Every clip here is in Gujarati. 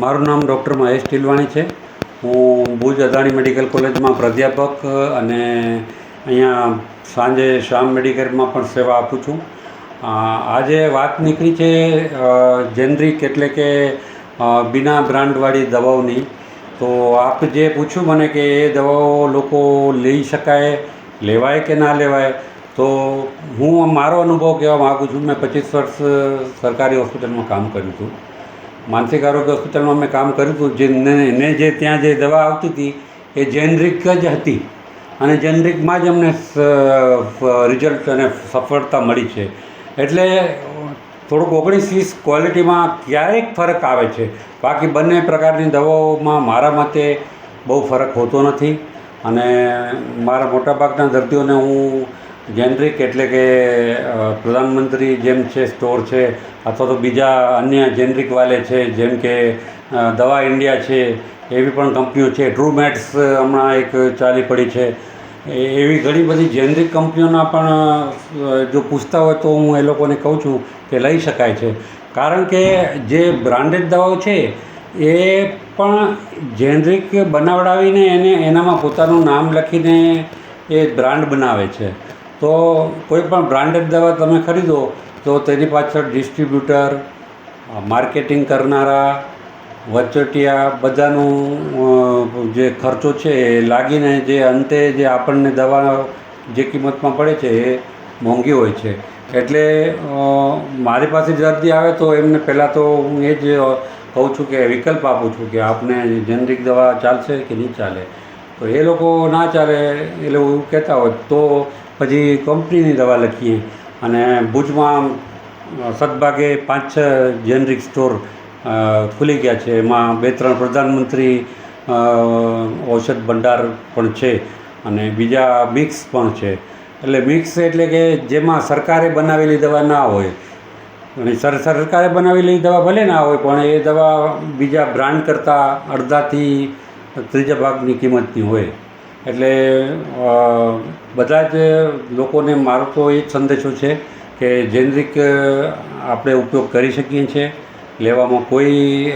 મારું નામ ડૉક્ટર મહેશ ટીલવાણી છે. હું ભુજ અદાણી મેડિકલ કોલેજમાં પ્રાધ્યાપક અને અહીંયા સાંજે શ્યામ મેડિકલમાં પણ સેવા આપું છું. આજે વાત નીકળી છે જેનરિક એટલે કે બિના બ્રાન્ડવાળી દવાઓની. તો આપ જે પૂછ્યું મને કે એ દવાઓ લોકો લઈ શકાય, લેવાય કે ના લેવાય, તો હું મારો અનુભવ કહેવા માગું છું. મેં પચીસ વર્ષ સરકારી હોસ્પિટલમાં કામ કર્યું હતું. માનસિક આરોગ્ય હોસ્પિટલમાં મેં કામ કર્યું હતું. જે ને ને જે ત્યાં જે દવા આવતી હતી, એ જેનરિક જ હતી. અને જેનરિકમાં જ અમને રિઝલ્ટ અને સફળતા મળી છે. એટલે થોડુંક ઓગણીસ વીસ ક્વોલિટીમાં ક્યારેક ફરક આવે છે. બાકી બંને પ્રકારની દવાઓમાં મારા મતે બહુ ફરક હોતો નથી. અને મારા મોટાભાગના દર્દીઓને હું જેનરિક એટલે કે પ્રધાનમંત્રી જેમ છે સ્ટોર છે, અથવા તો બીજા અન્ય જેનરિક વાલે છે, જેમ કે દવા ઇન્ડિયા છે, એવી પણ કંપનીઓ છે. ટ્રુમેટ્સ હમણાં એક ચાલી પડી છે. એવી ઘણી બધી જેનરિક કંપનીઓના પણ જો પૂછતા હોય તો હું એ લોકોને કહું છું કે લઈ શકાય છે. કારણ કે જે બ્રાન્ડેડ દવાઓ છે, એ પણ જેનરિક બનાવડાવીને એને, એનામાં પોતાનું નામ લખીને એ બ્રાન્ડ બનાવે છે. તો કોઈ પણ બ્રાન્ડેડ દવા તમે ખરીદો, તો તેની પાછળ ડિસ્ટ્રીબ્યુટર, માર્કેટિંગ કરનારા, વચોટિયા બધાનું જે ખર્ચો છે એ લાગીને જે અંતે જે આપણને દવા જે કિંમતમાં પડે છે એ મોંઘી હોય છે. એટલે મારી પાસે દર્દી આવે તો એમને પહેલાં તો હું એ જ કહું છું કે વિકલ્પ આપું છું કે આપને જેનરિક દવા ચાલશે કે નહીં ચાલે. તો એ લોકો ના ચાલે એ લોકો એવું કહેતા હોય તો પછી કંપનીની દવા લખીએ અને ભુજમાં સદભાગે પાંચ છ જેનરિક સ્ટોર ખુલી ગયા છે. એમાં બે ત્રણ પ્રધાનમંત્રી ઔષધ ભંડાર પણ છે અને બીજા મિક્સ પણ છે. એટલે મિક્સ એટલે કે જેમાં સરકારે બનાવેલી દવા ના હોય. અને સર, સરકારે બનાવેલી દવા ભલે ના હોય, પણ એ દવા બીજા બ્રાન્ડ કરતાં અડધાથી ત્રીજા ભાગની કિંમતની હોય. એટલે બધા જ લોકોને મારો તો એ સંદેશો છે કે જેનરિક આપણે ઉપયોગ કરી શકીએ છીએ લેવામાં કોઈ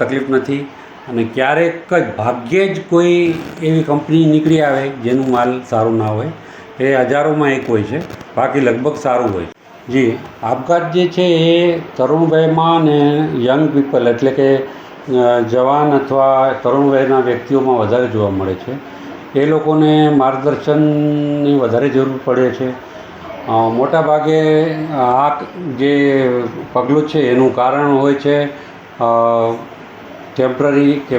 તકલીફ નથી અને ક્યારેક જ ભાગ્યે જ કોઈ એવી કંપની નીકળી આવે જેનું માલ સારું ના હોય. એ હજારોમાં એક હોય છે, બાકી લગભગ સારું હોય. જી, આપઘાત જે છે એ તરુણ વયમાં ને યંગ પીપલ એટલે કે જવાન અથવા તરુણ વયના વ્યક્તિઓમાં વધારે જોવા મળે છે. એ લોકોને માર્ગદર્શનની વધારે જરૂર પડે છે. મોટા ભાગે આ જે પગલું છે એનું કારણ હોય છે ટેમ્પરરી કે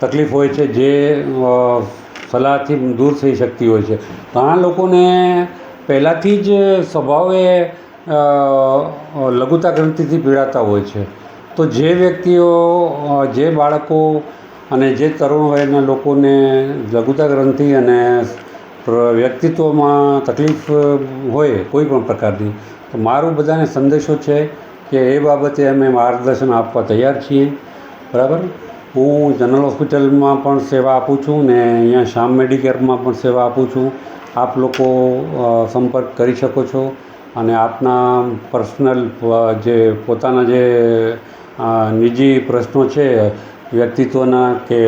તકલીફ હોય છે જે સલાહથી દૂર થઈ શકતી હોય છે. ઘણા લોકોને પહેલાંથી જ સ્વભાવે લઘુતા ગ્રંથિથી પીડાતા હોય છે. તો જે વ્યક્તિઓ જે બાળકો અને જે તરુણ વયના લોકોને લઘુતા ગ્રંથિ અને વ્યક્તિત્વમાં તકલીફ હોય કોઈ પણ પ્રકારની, તો મારું બધાને સંદેશો છે કે એ બાબતે અમે માર્ગદર્શન આપવા તૈયાર છીએ. બરાબર? હું જનરલ હોસ્પિટલમાં પણ સેવા આપું છું ને અહીંયા શ્યામ મેડિકેરમાં પણ સેવા આપું છું. આપ લોકો સંપર્ક કરી શકો છો અને આપના પર્સનલ જે પોતાના જે નિજી પ્રશ્નો છે વ્યક્તિત્વના કે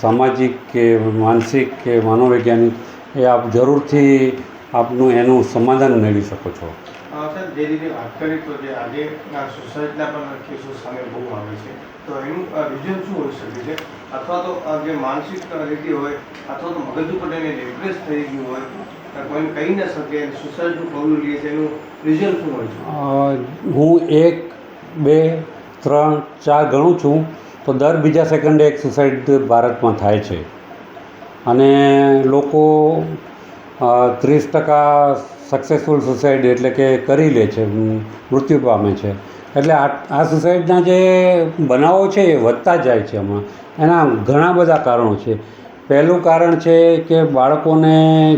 સામાજિક કે માનસિક કે મનોવૈજ્ઞાનિક એ આપ જરૂરથી આપનું એનું સમાધાન મેળવી શકો છો. સાહેબ જે રીતે વાત કરી તો જે આજે સુસાઇડના પણ કેસો સામે બહુ આવે છે તો એનું રિઝન શું હોઈ શકે છે? અથવા તો જે માનસિક રીતે હોય અથવા તો મગજ ઉપર એને ડિપ્રેસ થઈ ગયું હોય કોઈને કહી ન શકે સુસાઇડનું પગલું લે છે એનું રિઝન શું હોય છે? હું એક બે ત્રણ ચાર ગણું છું. તો દર બીજા સેકન્ડે એક સુસાઇડ ભારતમાં થાય છે. અને લોકો ત્રીસ ટકા સક્સેસફુલ સુસાઇડ એટલે કે કરી લે છે મૃત્યુ પામે છે. એટલે આ આ સુસાઇડના જે બનાવો છે એ વધતા જાય છે હમણાં એના ઘણા બધા કારણો છે. પહેલું કારણ છે કે બાળકોને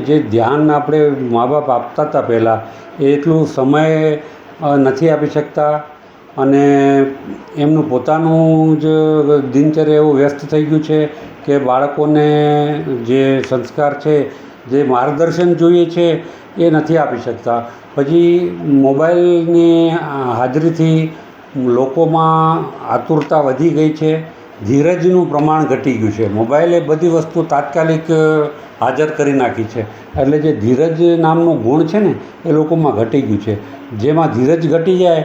જે ધ્યાન આપણે મા બાપ આપતા હતા પહેલાં, એટલું સમય નથી આપી શકતા. અને એમનું પોતાનું જ દિનચર્યા એવું વ્યસ્ત થઈ ગયું છે કે બાળકોને જે સંસ્કાર છે, જે માર્ગદર્શન જોઈએ છે, એ નથી આપી શકતા. પછી મોબાઈલની હાજરીથી લોકોમાં આતુરતા વધી ગઈ છે, ધીરજનું પ્રમાણ ઘટી ગયું છે. મોબાઈલે બધી વસ્તુ તાત્કાલિક હાજર કરી નાખી છે. એટલે જે ધીરજ નામનો ગુણ છે ને, એ લોકોમાં ઘટી ગયું છે. જેમાં ધીરજ ઘટી જાય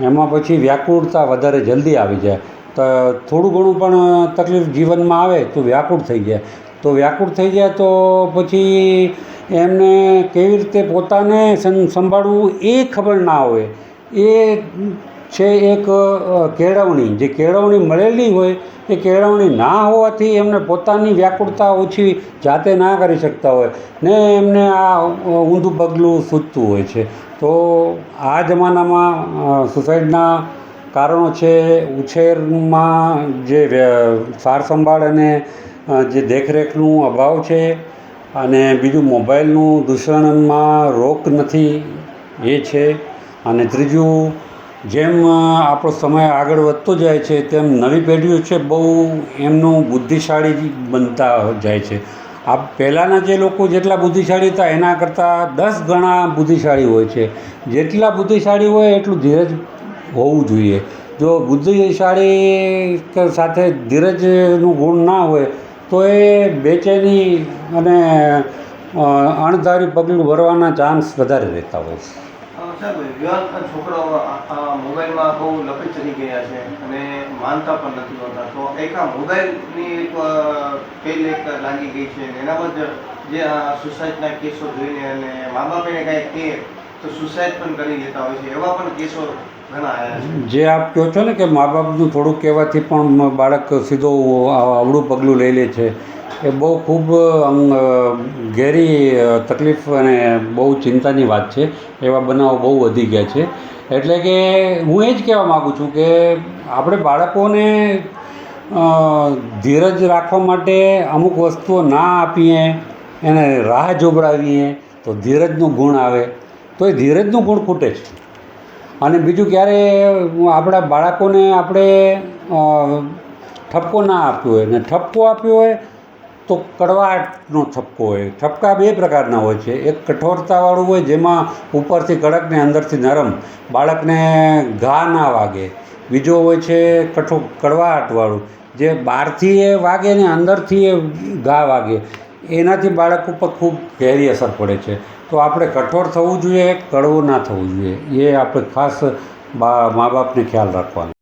એમાં પછી વ્યાકુળતા વધારે જલ્દી આવી જાય. તો થોડું ઘણું પણ તકલીફ જીવનમાં આવે તો વ્યાકુળ થઈ જાય. તો વ્યાકુળ થઈ જાય તો પછી એમને કેવી રીતે પોતાને સંભાળવું એ ખબર ના હોય. એ છે એક કેળવણી. જે કેળવણી મળેલી હોય, એ કેળવણી ના હોવાથી એમને પોતાની વ્યાકુળતા ઓછી જાતે ના કરી શકતા હોય ને એમને આ ઊંધું પગલું સૂચતું હોય છે. તો આ જમાનામાં સુસાઇડના કારણો છે, ઉછેરમાં જે સાર સંભાળ અને જે દેખરેખનું અભાવ છે અને બીજું મોબાઈલનું દૂષણમાં રોક નથી એ છે. અને ત્રીજું જેમ આપણો સમય આગળ વધતો જાય છે, તેમ નવી પેઢીઓ છે બહુ એમનું બુદ્ધિશાળી બનતા જાય છે. આ પહેલાંના જે લોકો જેટલા બુદ્ધિશાળી હતા, એના કરતાં દસ ગણા બુદ્ધિશાળી હોય છે. જેટલા બુદ્ધિશાળી હોય, એટલું ધીરજ હોવું જોઈએ. જો બુદ્ધિશાળી સાથે ધીરજનું ગુણ ના હોય, તો એ બેચેની અને અણધારી પગલું ભરવાના ચાન્સ વધારે રહેતા હોય છે. સાહેબ યુવાન છોકરાઓ આ- મોબાઈલમાં બહુ લપેટ ચડી ગયા છે અને માનતા પણ નથી હોતા. તો એક આ મોબાઈલની એક પેલ લાગી ગઈ છે એના પર જે સુસાઇડના કેસો જોઈને અને મા બાપ એને કાંઈ કહે જે આપ કહો છો ને કે મા બાપનું થોડુંક કહેવાથી પણ બાળક સીધો અવળું પગલું લઈ લે છે. એ બહુ ખૂબ અમ, ઘેરી તકલીફ અને બહુ ચિંતાની વાત છે. એવા બનાવો બહુ વધી ગયા છે. એટલે કે હું એ જ કહેવા માગું છું કે આપણે બાળકોને ધીરજ રાખવા માટે અમુક વસ્તુઓ ના આપીએ એને રાહ જોબડાવીએ તો ધીરજનું ગુણ આવે. તો એ ધીરજનું ગુણ ખૂટે છે અને બીજું ક્યારે આપણા બાળકોને આપણે ઠપકો ના આપ્યો હોય, ને ઠપકો આપ્યો હોય તો કડવાટનો ઠપકો હોય. ઠપકા બે પ્રકારના હોય છે. એક કઠોરતાવાળું હોય જેમાં ઉપરથી કડક ને અંદરથી નરમ, બાળકને ઘા ના વાગે. બીજો હોય છે કઠો, કડવાટવાળું, જે બહારથી એ વાગે ને અંદરથી એ ઘા વાગે. એનાથી બાળક ઉપર ખૂબ ઘેરી અસર પડે છે. તો આપણે કઠોર થવું જોઈએ, કડવું ના થવું જોઈએ. એ આપણે ખાસ બા મા બાપને ખ્યાલ રાખવાનો.